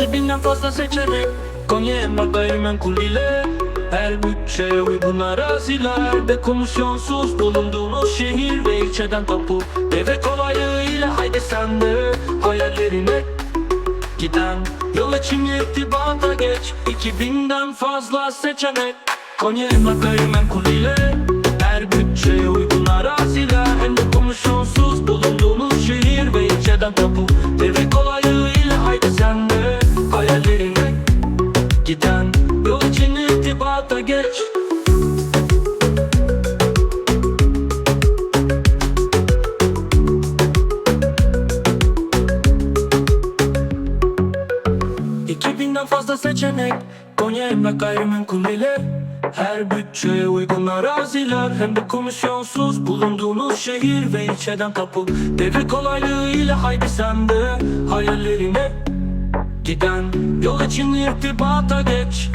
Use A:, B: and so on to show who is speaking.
A: 2000'den fazla seçenek. Konya emlak gayrimenkul ile Her bütçeye uygun arazilerde Komisyonsuz bulunduğunuz şehir ve ilçeden tapu. Deve kolaylığı ile haydi sen de hayallerine Giden. Yol için irtibata geç. 2000'den fazla seçenek. Konya emlak gayrimenkul ile Her bütçeye uygun araziler Hem de komisyonsuz bulunduğunuz şehir ve ilçeden tapu Giden yol için irtibata geç. İki binden fazla seçenek Konya emlak gayrimenkul ile Her bütçeye uygun araziler. Hem de komisyonsuz bulunduğunuz şehir ve ilçeden tapu Devir kolaylığı ile haydi sen de hayallerine Yol için irtibata geç